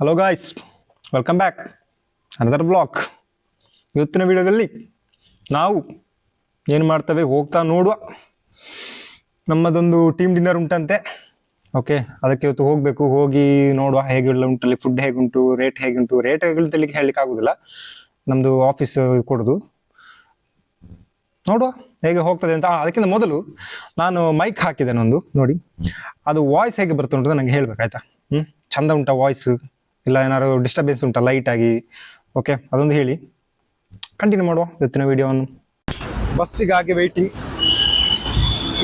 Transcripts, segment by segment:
Hello guys welcome back another vlog ಇವತ್ತಿನ ವಿಡಿಯೋದಲ್ಲಿ ನಾವು ಏನು ಮಾಡ್ತೇವೆ? ಹೋಗ್ತಾ ನೋಡುವ. ನಮ್ಮದೊಂದು ಟೀಮ್ ಡಿನ್ನರ್ ಉಂಟಂತೆ. ಓಕೆ ಅದಕ್ಕೆ ಇವತ್ತು ಹೋಗಬೇಕು. ಹೋಗಿ ನೋಡುವ ಹೇಗೆಲ್ಲ ಉಂಟಲ್ಲಿ ಫುಡ್ ಹೇಗುಂಟು ರೇಟ್ ಹೇಗುಂಟು ರೇಟ್ ಹೇಗುಂಟು ಹೇಳಲಿಕ್ಕೆ ಆಗೋದಿಲ್ಲ. ನಮ್ಮದು ಆಫೀಸ್ ಕೊಡೋದು. ನೋಡುವ ಹೇಗೆ ಹೋಗ್ತದೆ ಅಂತ. ಅದಕ್ಕಿಂತ ಮೊದಲು ನಾನು ಮೈಕ್ ಹಾಕಿದ್ದೇನೆ ಒಂದು ನೋಡಿ. ಅದು ವಾಯ್ಸ್ ಹೇಗೆ ಬರ್ತದೆ ಅಂತ ನನಗೆ ಹೇಳ್ಬೇಕಾಯ್ತಾ ಹ್ಞೂ ಚಂದ ಉಂಟಾ ವಾಯ್ಸ್ ಇಲ್ಲ ಏನಾದ್ರು ಡಿಸ್ಟರ್ಬೆನ್ಸ್ ಉಂಟಾ ಲೈಟ್ ಆಗಿ. ಓಕೆ ಅದೊಂದು ಹೇಳಿ. ಕಂಟಿನ್ಯೂ ಮಾಡುವ ಇವತ್ತಿನ ವಿಡಿಯೋವನ್ನು ಬಸ್ಸಿಗಾಗಿ ವೆಯ್ಟಿಂಗ್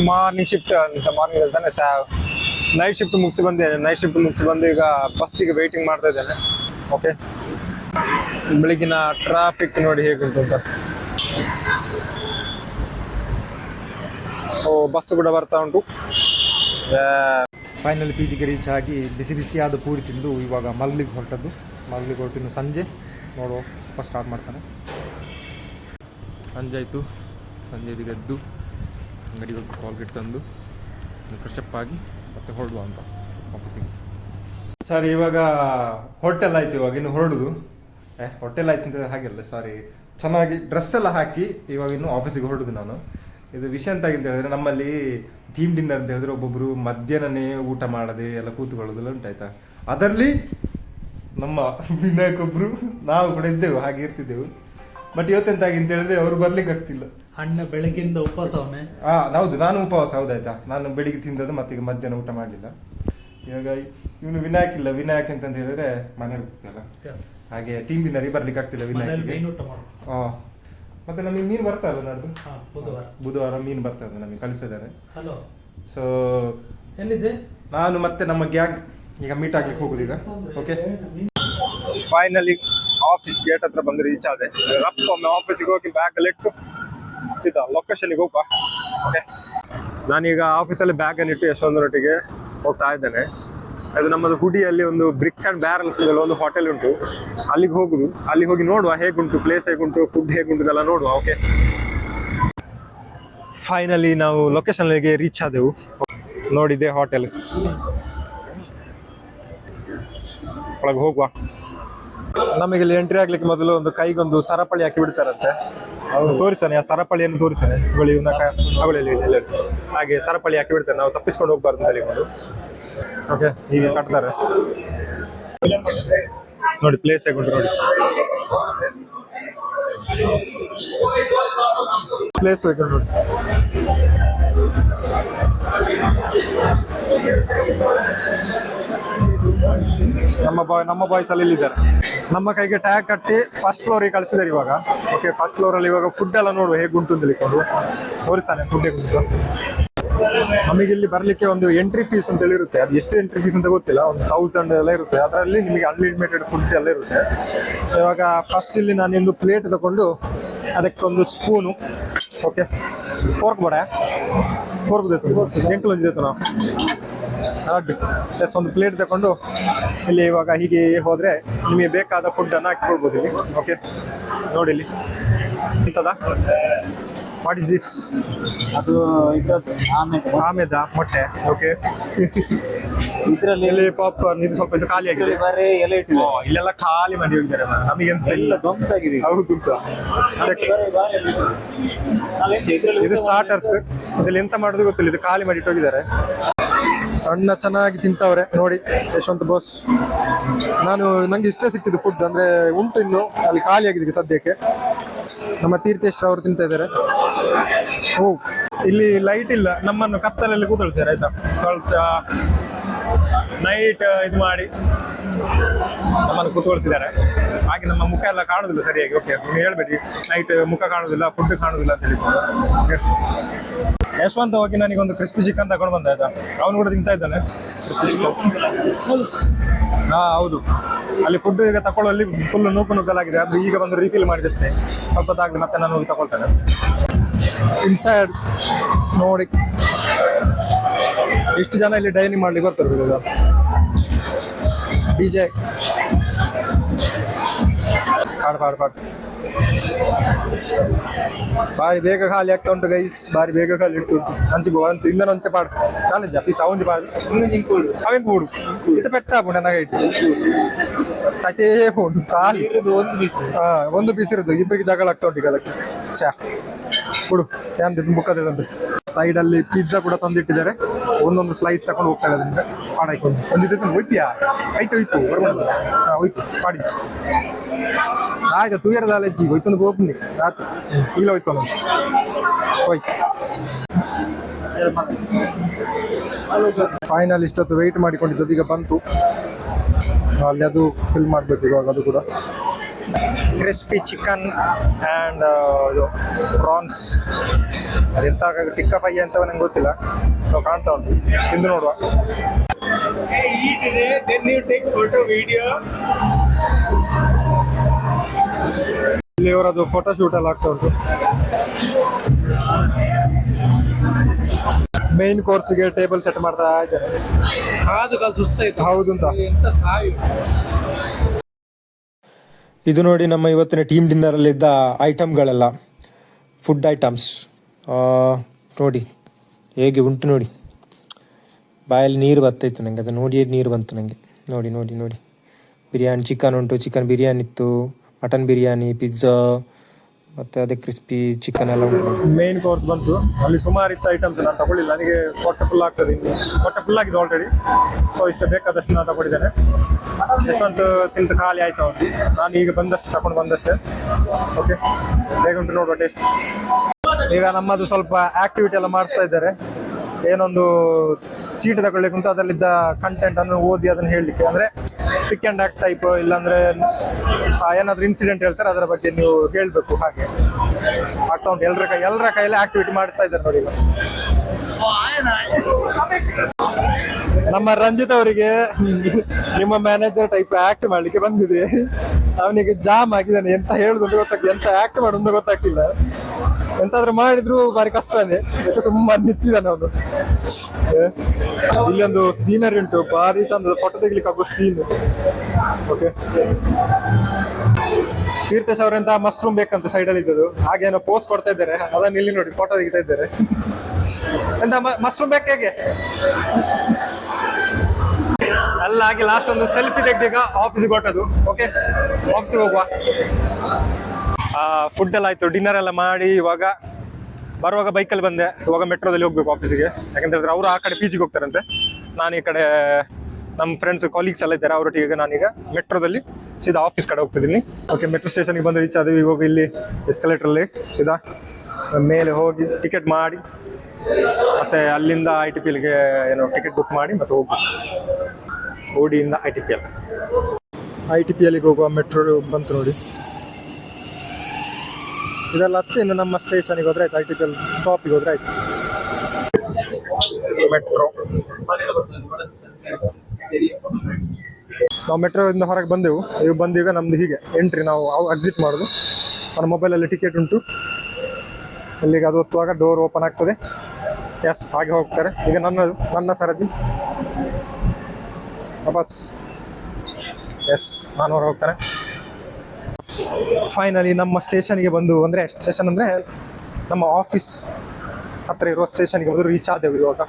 ಮಾರ್ನಿಂಗ್ ಶಿಫ್ಟ್ ಅಂತ ಮಾರ್ನಿಂಗ್ ಹೇಳ್ತಾನೆ ಸಾ ನೈಟ್ ಶಿಫ್ಟ್ ಮುಗಿಸಿ ಬಂದೆ ನೈಟ್ ಶಿಫ್ಟ್ ಮುಗಿಸಿ ಬಂದು ಈಗ ಬಸ್ಸಿಗೆ ವೆಯ್ಟಿಂಗ್ ಮಾಡ್ತಾ ಇದ್ದೇನೆ. ಓಕೆ ಬೆಳಗಿನ ಟ್ರಾಫಿಕ್ ನೋಡಿ ಹೇಗುಂಟು ಅಂತ. ಓ ಬಸ್ ಕೂಡ ಬರ್ತಾ ಉಂಟು. ಫೈನಲ್ ಪಿ ಜಿಗೆ ರೀಚ್ ಆಗಿ ಬಿಸಿ ಬಿಸಿಯಾದ ಪೂರಿ ತಿಂದು ಇವಾಗ ಮಲ್ಲಿಗೆ ಹೊರಟದ್ದು. ಮಲ್ಲಿಗೆ ಹೊರಟಿನ ಸಂಜೆ. ನೋಡುವ ಫಸ್ಟ್ ಸ್ಟಾರ್ಟ್ ಮಾಡ್ತಾನೆ. ಸಂಜೆ ಆಯಿತು. ಸಂಜೆ ಎದ್ದು ಅಂಗಡಿಗೆ ಹೋಗಿ ಕಾಲ್ಗೇಟ್ ತಂದು ಫ್ರೆಶಪ್ ಆಗಿ ಮತ್ತೆ ಹೊರಡುವ ಅಂತ ಆಫೀಸಿಗೆ ಸರ್ ಇವಾಗ ಹೋಟೆಲ್ ಆಯ್ತು ಇವಾಗ, ಇನ್ನು ಹೊರಡುದು. ಏ ಹೋಟೆಲ್ ಆಯ್ತು ಅಂತ ಹಾಗೆಲ್ಲ ಸಾರಿ ಚೆನ್ನಾಗಿ ಡ್ರೆಸ್ ಎಲ್ಲ ಹಾಕಿ ಇವಾಗ ಇನ್ನು ಆಫೀಸಿಗೆ ಹೊರಡುದು ನಾನು. ಇದು ವಿಷಯ ಅಂತ ಅಂತ ಹೇಳಿದ್ರೆ ನಮ್ಮಲ್ಲಿ ಟೀಮ್ ಡಿನ್ನರ್ ಅಂತ ಹೇಳಿದ್ರೆ ಒಬ್ಬೊಬ್ರು ಮಧ್ಯಾಹ್ನನೇ ಊಟ ಮಾಡದೆ ಎಲ್ಲ ಕೂತ್ಕೊಳ್ಳೋದೆಲ್ಲ ಉಂಟಾಯ್ತಾ ಅದರಲ್ಲಿ ನಮ್ಮ ವಿನಾಯಕ್ ಒಬ್ರು ನಾವು ಕೂಡ ಇದ್ದೆವು ಹಾಗೆ ಇರ್ತಿದ್ದೆವು. ಬಟ್ ಇವತ್ತೆಂತಾಗಿ ಅಂತ ಹೇಳಿದ್ರೆ ಅವ್ರು ಬರ್ಲಿಕ್ಕೆ ಆಗ್ತಿಲ್ಲ. ಅಣ್ಣ ಬೆಳಗ್ಗಿಂದ ಉಪವಾಸವನೇ ಹಾ ಹೌದು ನಾನು ಉಪವಾಸ ಹೌದಾಯ್ತಾ ನಾನು ಬೆಳಿಗ್ಗೆ ತಿಂದದ್ದು ಮತ್ತೆ ಈಗ ಮಧ್ಯಾಹ್ನ ಊಟ ಮಾಡಲಿಲ್ಲ. ಇವಾಗ ಇವನು ವಿನಾಯಕ್ ಇಲ್ಲ ವಿನಾಯಕ್ ಅಂತ ಹೇಳಿದ್ರೆ ಮನೆ ಹೋಗ್ತಿಲ್ಲ ಹಾಗೆ ಟೀಮ್ ಡಿನ್ನರ್ ಬರ್ಲಿಕ್ಕೆ ಆಗ್ತಿಲ್ಲ ವಿನಾಯಕ್ ಮತ್ತೆ ನಮಗೆ ಮೀನು ಬರ್ತಾರಲ್ಲ ನಾಡ್ದು? ಹಾ ಬುಧವಾರ. ಬುಧವಾರ ಮೀನು ಇದೆ ನಮಗೆ ಕಳಿಸಿದ್ದಾರೆ. ಹಲೋ ಸೊ ಎಲ್ಲಿದೆ ನಾನು ಮತ್ತೆ ನಮ್ಮ ಗ್ಯಾಂಗ್ ಈಗ ಮೀಟ್ ಆಗ್ಲಿಕ್ಕೆ ಹೋಗುದು ಈಗ. ಓಕೆ ಫೈನಲಿ ಆಫೀಸ್ ಗೇಟ್ ಹತ್ರ ಬಂದು ರೀಚ್ ಆದೆ. ರಪ್ಪ ಒಮ್ಮೆ ಆಫೀಸಿಗೆ ಹೋಗಿ ಬ್ಯಾಗ್ ಅಲ್ಲಿ ಇಟ್ಟು ಸೀದಾ ಲೊಕೇಶನ್ಗೆ ಹೋಗುವ ಓಕೆ ನಾನೀಗ ಆಫೀಸಲ್ಲಿ ಬ್ಯಾಗ್ ಅನ್ನು ಇಟ್ಟು ಯಶವಂತರೊಟ್ಟಿಗೆ ಹೋಗ್ತಾ ಇದ್ದೇನೆ. ಅದು ನಮ್ಮದು ಹುಡಿಯಲ್ಲಿ ಒಂದು ಬ್ರಿಕ್ಸ್ ಅಂಡ್ ಬ್ಯಾರಲ್ಸ್ ಒಂದು ಹೋಟೆಲ್ ಉಂಟು. ಅಲ್ಲಿಗೆ ಹೋಗುದು. ಅಲ್ಲಿ ಹೋಗಿ ನೋಡುವ ಹೇಗುಂಟು ಪ್ಲೇಸ್ ಹೇಗುಂಟು ಫುಡ್ ಹೇಗುಂಟು ಇದೆಲ್ಲ ನೋಡುವ ಓಕೆ ಫೈನಲಿ ನಾವು ಲೊಕೇಶನ್ಗೆ ರೀಚ್ ಆದೆವು. ನೋಡಿದೆ ಹೋಟೆಲ್ ಒಳಗೆ ಹೋಗುವ. ನಮಗೆ ಇಲ್ಲಿ ಎಂಟ್ರಿ ಆಗ್ಲಿಕ್ಕೆ ಮೊದಲು ಒಂದು ಕೈಗೊಂದು ಸರಪಳಿ ಹಾಕಿ ಬಿಡ್ತಾರಂತೆ. ತೋರಿಸಾನೆ ಆ ಸರಪಳಿಯನ್ನು ತೋರಿಸಾನೆ. ಹಾಗೆ ಸರಪಳಿ ಹಾಕಿ ಬಿಡ್ತಾರೆ. ನಾವು ತಪ್ಪಿಸ್ಕೊಂಡು ಹೋಗ್ಬಾರ್ದು ಹೇಳಿಕೊಂಡು. ಓಕೆ, ಹೀಗೆ ಕಟ್ತಾರೆ. ನೋಡಿ ಪ್ಲೇಸ್ ಹೇಗುಂಟು ನೋಡಿ. ಪ್ಲೇಸ್ ಹೇಗುಂಟು ನೋಡಿ. ನಮ್ಮ ಬಾಯ್ ನಮ್ಮ ಬಾಯ್ಸ್ ಅಲ್ಲಿ ಇಲ್ಲಿದ್ದಾರೆ. ನಮ್ಮ ಕೈಗೆ ಟ್ಯಾಗ್ ಕಟ್ಟಿ ಫಸ್ಟ್ ಫ್ಲೋರಿಗೆ ಕಳಿಸಿದ್ದಾರೆ ಇವಾಗ. ಓಕೆ ಫಸ್ಟ್ ಫ್ಲೋರಲ್ಲಿ ಇವಾಗ ಫುಡ್ ಎಲ್ಲ ನೋಡುವ ಹೇಗುಂಟು ಅಂತ ಹೇಳಿಕೊಂಡು ತೋರಿಸ್ತಾನೆ ಫುಡ್ ಹೇಗುಂಟು ನಮಗೆ ಇಲ್ಲಿ ಬರಲಿಕ್ಕೆ ಒಂದು ಎಂಟ್ರಿ ಫೀಸ್ ಅಂತ ಹೇಳಿರುತ್ತೆ. ಅದು ಎಷ್ಟು ಎಂಟ್ರಿ ಫೀಸ್ ಅಂತ ಗೊತ್ತಿಲ್ಲ. ಒಂದು ತೌಸಂಡ್ ಎಲ್ಲ ಇರುತ್ತೆ. ಅದರಲ್ಲಿ ನಿಮಗೆ ಅನ್ಲಿಮಿಟೆಡ್ ಫುಡ್ ಎಲ್ಲ ಇರುತ್ತೆ. ಇವಾಗ ಫಸ್ಟ್ ಇಲ್ಲಿ ನಾನೊಂದು ಪ್ಲೇಟ್ ತಗೊಂಡು ಅದಕ್ಕೊಂದು ಸ್ಪೂನು ಓಕೆ ಫೋರ್ಕ್ ಬಡ. ಫೋರ್ಕ್ ದೇತು ಎಂಕಲ್ ದೇತು ನಾವು ಅಡ್ಡು ಎಸ್ ಒಂದು ಪ್ಲೇಟ್ ತಗೊಂಡು ಇಲ್ಲಿ ಇವಾಗ ಹೀಗೆ ಹೋದರೆ ನಿಮಗೆ ಬೇಕಾದ ಫುಡ್ಡನ್ನು ಹಾಕಿಕೊಳ್ಬೋದು ಇಲ್ಲಿ ಓಕೆ ನೋಡಿ ಇಲ್ಲಿ. ಇಂಥದ? ವಾಟ್ ಇಸ್ ದಿಸ್ ಅದು ಇದ್ರದ್ದು ಆಮೇಲೆ ಆಮೇದ? ಮೊಟ್ಟೆ. ಓಕೆ ಇದ್ರಲ್ಲಿ ಇಲ್ಲಿ ಪಾಪ್ಕಾರ್ನ್ ಇದು ಸ್ವಲ್ಪ ಇದು ಖಾಲಿ ಆಗಿದೆ. ಬರೀ ಎಲೆ ಇಟ್ಟಿದೆ. ಇಲ್ಲೆಲ್ಲ ಖಾಲಿ ಮಾಡಿ ಹೋಗಿದ್ದಾರೆ ನಮಗೆ ಎಂತ ಎಲ್ಲ ಇಲ್ಲ ಧ್ವಂಸ ಆಗಿದೆ. ಹೌದು ಇದು ಸ್ಟಾರ್ಟರ್ಸ್ ಇದ್ರಲ್ಲಿ ಎಂತ ಮಾಡೋದು ಗೊತ್ತಿಲ್ಲ. ಇದು ಖಾಲಿ ಮಾಡಿ ಹೋಗಿದ್ದಾರೆ ಅಣ್ಣ ಚೆನ್ನಾಗಿ ತಿಂತವ್ರೆ. ನೋಡಿ ಯಶವಂತ ಬೋಸ್ ನಾನು ನಂಗೆ ಇಷ್ಟ ಸಿಕ್ಕಿದ್ದು ಫುಡ್ ಅಂದ್ರೆ ಉಂಟು ಇನ್ನು. ಅಲ್ಲಿ ಖಾಲಿ ಆಗಿದೆ ಸದ್ಯಕ್ಕೆ. ನಮ್ಮ ತೀರ್ಥೇಶ್ವರ ಅವರು ತಿಂತಾ ಇದ್ದಾರೆ. ಓ. ಇಲ್ಲಿ ಲೈಟ್ ಇಲ್ಲ. ನಮ್ಮನ್ನು ಕತ್ತಲಲ್ಲಿ ಕೂತಳಿಸ್ತಾರೆ ಆಯ್ತಾ? ಸ್ವಲ್ಪ ನೈಟ್ ಇದು ಮಾಡಿ ನಮ್ಮನ್ನು ಕೂತ್ಕೊಳ್ತಿದ್ದಾರೆ. ಹಾಗೆ ನಮ್ಮ ಮುಖ ಎಲ್ಲ ಕಾಣುದಿಲ್ಲ ಸರಿಯಾಗಿ. ಓಕೆ ನೀವು ಹೇಳ್ಬೇಡಿ. ನೈಟ್ ಮುಖ ಕಾಣುದಿಲ್ಲ ಫುಡ್ ಕಾಣುದಿಲ್ಲ ಅಂತ ಹೇಳಿ. ಯಶವಂತ ಹೋಗಿ ನನಗೆ ಒಂದು ಕ್ರಿಸ್ಪಿ ಚಿಕನ್ ತಗೊಂಡು ಬಂದ ಆಯ್ತಾ? ಅವನು ಕೂಡ ತಿಂತಾ ಇದ್ದಾನೆ. ಕ್ರಿಸ್ಪಿ ಚಿಕನ್ ಹಾ ಹೌದು. ಅಲ್ಲಿ ಫುಡ್ ಈಗ ತಕೊಳ್ಳುವಲ್ಲಿ ಫುಲ್ ನೂಕು ನುಗ್ಗಲಾಗಿದೆ ಅದು ಈಗ ಬಂದು ರೀಫಿಲ್ ಮಾಡಿದಷ್ಟೇ. ಸ್ವಲ್ಪ ಹೊತ್ತಾಗ್ಲಿ ಮತ್ತೆ ನಾನು ಹೋಗಿ ತಗೊಳ್ತೇನೆ. ಇನ್ಸೈಡ್ ನೋಡಿ. ಎಷ್ಟು ಜನ ಇಲ್ಲಿ ಡೈನಿಂಗ್ ಮಾಡ್ಲಿಕ್ಕೆ ಬರ್ತಾರೆ ಈಗ ಡಿ ಜೆ ಪಾಡ್ ಪಾಡ್ ಪಾಡ್. ಬಾರಿ ಬೇಗ ಖಾಲಿ ಆಗ್ತಾ ಉಂಟು ಗೈಸ್ ಬಾರಿ ಬೇಗ ಖಾಲಿ ಇಟ್ಟು ಉಂಟು. ಅಂಚು ಅಂತ ಇಂದನ ಒಂಚೆ ಪಾಡು. ಕಾಲೇಜ್ ಅಪ್ಪಿ ಅವಂದು ಪಾಡು. ಅವೆಂಗ್ ಕೂಡು? ಇದು ಪೆಟ್ಟ ಪುಣ ನನಗೆ ಇಟ್ಟು ಸಟೇ ಫೋನ್ ಖಾಲಿ. ಒಂದು ಪೀಸ್ ಹಾ ಒಂದು ಪೀಸ್ ಇರೋದು. ಇಬ್ಬರಿಗೆ ಜಗಳ ಆಗ್ತಾ ಉಂಟು ಈಗ ಅದಕ್ಕೆ. ಚಾ ಕೊಡು. ಕ್ಯಾನ್ ಬುಕ್ಕದೆ ಉಂಟು. ಸೈಡ್ ಅಲ್ಲಿ ಪಿಜ್ಜಾ ಕೂಡ ತಂದಿಟ್ಟಿದ್ದಾರೆ. ಒಂದೊಂದು ಸ್ಲೈಸ್ ತಕೊಂಡು ಹೋಗ್ತಾರೆ ಇದ್ದಾರೆ ಪಾಡಾಯ್ಕೊಂಡು ಒಂದು ಒಯ್ಪಿಯಾ ಆಯ್ತು ಒಯ್ಪು ಬರ್ಬೋದು ಹಾ ಒಯ್ಪು ಪಾಡಿ ಆಯ್ತು ತೂಯರದ ಅಲೆಜ್ಜಿ ಒಯ್ತೊಂದು ಹೋಗ್ನಿ ರಾತ್ರಿ. ಇಲ್ಲ ಹೋಯ್ತು ಒಂದು ಹೋಯ್ ಫೈನಲ್ ಇಷ್ಟೊತ್ತು ವೆಯ್ಟ್ ಮಾಡಿಕೊಂಡಿದ್ದು. ಈಗ ಬಂತು. ಅಲ್ಲಿ ಅದು ಫಿಲ್ ಮಾಡಬೇಕು ಇವಾಗ ಅದು ಕೂಡ. ಕ್ರಿಸ್ಪಿ ಚಿಕನ್ ಆ್ಯಂಡ್ ಇದು ಫ್ರಾನ್ಸ್ ಅದೆಂತ ಟಿಕ್ಕ ಫೈ ಅಂತ ನಂಗೆ ಗೊತ್ತಿಲ್ಲ. ಸೊ ಕಾಣ್ತಾ ಉಂಟು. ತಿಂದು ನೋಡುವ. ಇಲ್ಲಿ ಅವರದು ಫೋಟೋ ಶೂಟ್ ಎಲ್ಲ ಆಗ್ತಾ ಉಂಟು. ಮೇನ್ ಕೋರ್ಸ್ಗೆ ಟೇಬಲ್ ಸೆಟ್ ಮಾಡ್ತಾ ಇದ್ದಾರೆ. ಹೌದು ಅಂತ. ಇದು ನೋಡಿ ನಮ್ಮ ಇವತ್ತಿನ ಟೀಮ್ ಡಿನ್ನರಲ್ಲಿದ್ದ ಐಟಮ್ಗಳೆಲ್ಲ ಫುಡ್ ಐಟಮ್ಸ್ ನೋಡಿ, ಹೇಗೆ ಉಂಟು ನೋಡಿ. ಬಾಯಲ್ಲಿ ನೀರು ಬರ್ತಾಯಿತ್ತು ನನಗೆ ಅದು ನೋಡಿ ನೀರು ಬಂತು ನನಗೆ ನೋಡಿ ನೋಡಿ ನೋಡಿ. ಬಿರಿಯಾನಿ ಚಿಕನ್ ಉಂಟು ಚಿಕನ್ ಬಿರಿಯಾನಿ ಇತ್ತು ಮಟನ್ ಬಿರಿಯಾನಿ ಪಿಜ್ಜಾ ಮತ್ತು ಅದೇ ಕ್ರಿಸ್ಪಿ ಚಿಕನ್ ಎಲ್ಲ ಮೇನ್ ಕೋರ್ಸ್ ಬಂತು. ಅಲ್ಲಿ ಸುಮಾರು ಇತ್ತು ಐಟಮ್ಸ್ ನಾನು ತಗೊಳ್ಳಿಲ್ಲ. ನನಗೆ ಹೊಟ್ಟೆ ಫುಲ್ ಆಗ್ತದೆ ಇನ್ನು. ಫುಲ್ ಆಗಿದೆ ಆಲ್ರೆಡಿ ಸೊ ಇಷ್ಟು ಬೇಕಾದಷ್ಟು ನಾನು ತಗೊಂಡಿದ್ದೇನೆ ಎಷ್ಟೊಂದು ತಿಂದು ಖಾಲಿ ಆಯ್ತು ಅವ್ರು ನಾನು ಈಗ ಬಂದಷ್ಟು ತಗೊಂಡು ಬಂದಷ್ಟೇ. ಓಕೆ ಬೇಗ ಉಂಟು ನೋಡುವ ಟೇಸ್ಟ್ ಈಗ ನಮ್ಮದು ಸ್ವಲ್ಪ ಆಕ್ಟಿವಿಟಿ ಎಲ್ಲ ಮಾಡಿಸ್ತಾ ಇದ್ದಾರೆ. ಏನೊಂದು ಚೀಟಿ ತಗೊಳ್ಳಿಕ್ಕೆ ಉಂಟು, ಅದರಲ್ಲಿದ್ದ ಕಂಟೆಂಟ್ ಅನ್ನು ಓದಿ ಅದನ್ನು ಹೇಳಲಿಕ್ಕೆ. ಅಂದ್ರೆ ಪಿಕ್ ಅಂಡ್ ಆಕ್ಟ್ ಟೈಪ್ ಇಲ್ಲಾಂದ್ರೆ ಏನಾದ್ರು ಇನ್ಸಿಡೆಂಟ್ ಹೇಳ್ತಾರೆ, ಅದರ ಬಗ್ಗೆ ನೀವು ಹೇಳ್ಬೇಕು ಹಾಗೆ. ಆಗ್ತಾ ಎಲ್ಲರ ಕೈ ಎಲ್ಲರ ಕೈಯಲ್ಲಿ ಆಕ್ಟಿವಿಟಿ ಮಾಡಿಸ್ತಾ ಇದ್ದಾರೆ ನೋಡಿ. ನಮ್ಮ ರಂಜಿತ್ ಅವರಿಗೆ ನಿಮ್ಮ ಮ್ಯಾನೇಜರ್ ಟೈಪ್ ಆಕ್ಟ್ ಮಾಡ್ಲಿಕ್ಕೆ ಬಂದಿದೆ. ಅವನಿಗೆ ಜಾಮ್ ಆಗಿದ್ದಾನೆ. ಎಂತ ಹೇಳುದು ಅಂತ ಗೊತ್ತಾಗ್ತಿಲ್ಲ. ಎಂತ ಆಕ್ಟ್ ಮಾಡೋದು ಗೊತ್ತಾಗ್ತಿಲ್ಲ. ಎಂತಾದ್ರೂ ಮಾಡಿದ್ರು ಬಾರಿ ಕಷ್ಟನೇ. ಸುಮ್ಮನೆ ನಿಂತಿದ್ದಾನೆ ಅವನು. ಇಲ್ಲೊಂದು ಸೀನರಿ ಉಂಟು. ಬಾರಿ ಚಂದ ಫೋಟೋ ತೆಗಿಲಿಕ್ಕೆ ಆಗೋ ಸೀನ್ ಓಕೆ ತೀರ್ಥೇಶ್ ಅವರೆಂತ ಮಶ್ರೂಮ್ ಬೇಕಂತ ಸೈಡಲ್ಲಿ ಇದ್ದದು ಹಾಗೆ ಏನೋ ಪೋಸ್ಟ್ ಕೊಡ್ತಾ ಇದ್ದಾರೆ. ಅದನ್ನ ಇಲ್ಲಿ ನೋಡಿ ಫೋಟೋ ತೆಗಿತಾ ಇದ್ದಾರೆ. ಎಂತ ಮಶ್ರೂಮ್ ಬೇಕು ಹೇಗೆ? ಅಲ್ಲ, ಹಾಗೆ ಲಾಸ್ಟ್ ಒಂದು ಸೆಲ್ಫಿ ತೆಗ್ದೀಗ ಆಫೀಸ್ಗೆ ಹೊಟ್ಟದು ಓಕೆ ಆಫೀಸ್ಗೆ ಹೋಗುವ. ಫುಡ್ ಎಲ್ಲ ಆಯ್ತು. ಡಿನ್ನರ್ ಎಲ್ಲ ಮಾಡಿ ಇವಾಗ ಬರುವಾಗ ಬೈಕಲ್ಲಿ ಬಂದೆ. ಇವಾಗ ಮೆಟ್ರೋದಲ್ಲಿ ಹೋಗ್ಬೇಕು ಆಫೀಸಿಗೆ ಯಾಕಂತ ಹೇಳಿದ್ರೆ ಅವರು ಆ ಕಡೆ ಪಿ ಜಿಗೆ ಹೋಗ್ತಾರಂತೆ. ನಾನು ಈ ಕಡೆ ನಮ್ಮ ಫ್ರೆಂಡ್ಸ್ ಕಾಲೀಗ್ಸ್ ಎಲ್ಲ ಇದ್ದಾರೆ. ಅವರೊಟ್ಟಿಗೆ ನಾನೀಗ ಮೆಟ್ರೋದಲ್ಲಿ ಸೀದಾ ಆಫೀಸ್ ಕಡೆ ಹೋಗ್ತಿದ್ದೀನಿ. ಓಕೆ ಮೆಟ್ರೋ ಸ್ಟೇಷನ್ಗೆ ಬಂದು ರೀಚ್ ಆದ್ವಿ. ಇವಾಗ ಇಲ್ಲಿ ಎಸ್ಕಲೇಟ್ರಲ್ಲಿ ಸೀದಾ ಮೇಲೆ ಹೋಗಿ ಟಿಕೆಟ್ ಮಾಡಿ, ಮತ್ತೆ ಅಲ್ಲಿಂದ ಐ ಟಿ ಪಿ ಎಲ್ಗೆ ಏನೋ ಟಿಕೆಟ್ ಬುಕ್ ಮಾಡಿ, ಮತ್ತೆ ಹೋಗ್ಬೇಕು ಓಡಿಯಿಂದ I T P L I T P ಎಲ್ಗೆ ಹೋಗುವ ಮೆಟ್ರೋ ಬಂತು ನೋಡಿ. ಇದೆಲ್ಲ ಹತ್ತಿ ಇನ್ನು ನಮ್ಮ ಸ್ಟೇಷನ್ಗೆ ಹೋದ್ರೆ ಆಯ್ತು ಐ ಟಿ ಗೆ ಎಲ್ ಸ್ಟಾಪಿಗೆ ಹೋದ್ರೆ ಆಯ್ತು. ಮೆಟ್ರೋ ನಾವು ಮೆಟ್ರೋ ಇಂದ ಹೊರಗೆ ಬಂದೆವು. ಇವು ಬಂದೀಗ ನಮ್ದು ಹೀಗೆ ಎಂಟ್ರಿ ನಾವು ಎಕ್ಸಿಟ್ ಮಾಡೋದು. ನನ್ನ ಮೊಬೈಲಲ್ಲಿ ಟಿಕೆಟ್ ಉಂಟು. ಅಲ್ಲಿಗೆ ಅದು ಒತ್ತುವಾಗ ಡೋರ್ ಓಪನ್ ಆಗ್ತದೆ. ಎಸ್ ಹಾಗೆ ಹೋಗ್ತಾರೆ. ಈಗ ನನ್ನದು ನನ್ನ ಸರದಿ. ಬಸ್ ಎಸ್ ನಾನು ಹೊರ ಹೋಗ್ತಾನೆ. ಫೈನಲಿ ನಮ್ಮ ಸ್ಟೇಷನ್ಗೆ ಬಂದು, ಅಂದರೆ ಸ್ಟೇಷನ್ ಅಂದರೆ ನಮ್ಮ ಆಫೀಸ್ ಹತ್ರ ಇರೋ ಸ್ಟೇಷನ್ಗೆ ಬಂದು ರೀಚ್ ಆದೆವು ಇವಾಗ.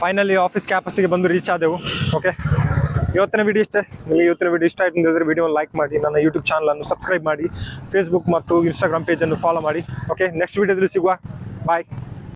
ಫೈನಲಿ ಆಫೀಸ್ ಕ್ಯಾಂಪಸ್ಸಿಗೆ ಬಂದು ರೀಚ್ ಆದೆವು ಓಕೆ ಇವತ್ತಿನ ವಿಡಿಯೋ ಇಷ್ಟೇ. ನಿಮಗೆ ಇವತ್ತಿನ ವಿಡಿಯೋ ಇಷ್ಟ ಆಯ್ತು ಹೇಳಿದ್ರೆ ವಿಡಿಯೋ ಲೈಕ್ ಮಾಡಿ, ನನ್ನ ಯೂಟ್ಯೂಬ್ ಚಾನಲನ್ನು ಸಬ್ಸ್ಕ್ರೈಬ್ ಮಾಡಿ ಫೇಸ್ಬುಕ್ ಮತ್ತು ಇನ್ಸ್ಟಾಗ್ರಾಮ್ ಪೇಜನ್ನು ಫಾಲೋ ಮಾಡಿ ಓಕೆ ನೆಕ್ಸ್ಟ್ ವಿಡಿಯೋದಲ್ಲಿ ಸಿಗುವ. ಬಾಯ್